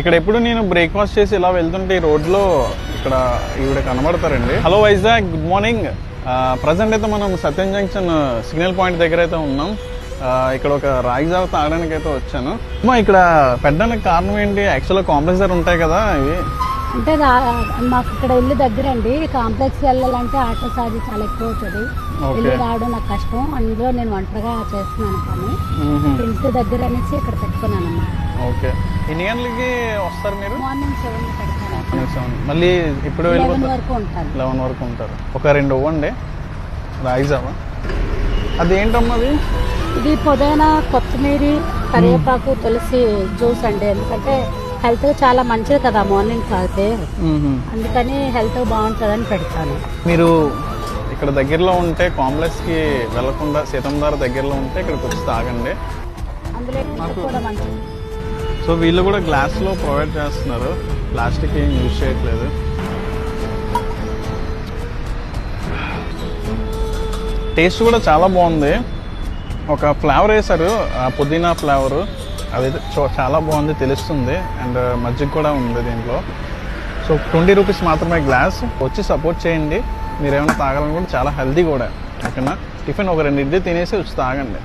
ఇక్కడ ఎప్పుడు నేను బ్రేక్ఫాస్ట్ చేసి ఇలా వెళ్తుంటే ఈ రోడ్లో ఇక్కడ ఈవిడ కనబడతారండి. Hello Vizag good morning present అయితే మనం సత్యం జంక్షన్ సిగ్నల్ పాయింట్ దగ్గర అయితే ఉన్నాం. ఇక్కడ ఒక రాగి జావ తాగడానికి అయితే వచ్చాను. అమ్మా ఇక్కడ పెట్టడానికి కారణం ఏంటి? యాక్చువల్గా కాంప్లెక్సర్ ఉంటాయి కదా ఇవి. అంటే మాకు ఇక్కడ ఇల్లు దగ్గర అండి కాంప్లెక్స్ వెళ్ళాలంటే ఆటో ఛార్జ్ చాలా ఎక్కువ అవుతుంది. ఇల్లు రావడం నాకు కష్టం. అందులో నేను ఒంటరిగా చేస్తున్నాను మ్మ్హ. ఇంటి దగ్గర అనేసి ఇక్కడ పెట్టుకున్నాను అన్నమాట ఓకే. ఎన్ని గంటలకి వస్తారు మీరు? మార్నింగ్ సెవెన్ పెడతాను. సెవెన్. మళ్ళీ ఇప్పుడు లెవెన్ వెళ్ళిపోతారు. వరకు ఉంటాను. లెవెన్ వరకు ఉంటారు. ఒక రెండు ఇవ్వండి. రాగి జావ అది? ఏంటమ్మా అది ఇది పుదీనా కొత్తిమీర కరివేపాకు తులసి జ్యూస్ అండి. ఎందుకంటే హెల్త్ చాలా మంచిది కదా మార్నింగ్ తాగితే. అందుకని హెల్త్ బాగుంటుందని పెడతాను. మీరు ఇక్కడ దగ్గరలో ఉంటే కాంప్లెక్స్కి వెళ్ళకుండా సీతంధార దగ్గరలో ఉంటే ఇక్కడికి వచ్చి తాగండి. అందులో కూడా మంచిది. సో వీళ్ళు కూడా గ్లాస్లో ప్రొవైడ్ చేస్తున్నారు. ప్లాస్టిక్ ఏం యూజ్ చేయట్లేదు. టేస్ట్ కూడా చాలా బాగుంది. ఒక ఫ్లేవర్ వేశారు ఆ పుదీనా ఫ్లేవరు అది చాలా బాగుంది తెలుస్తుంది. అండ్ మజ్జిగ కూడా ఉంది దీంట్లో. సో ట్వంటీ రూపీస్ మాత్రమే గ్లాస్ వచ్చి సపోర్ట్ చేయండి. మీరు ఏమైనా తాగాలనుకుంటే చాలా హెల్దీ కూడా. ఓకేనా? టిఫిన్ ఒక రెండు ఇడ్లీ తినేసి వచ్చి తాగండి.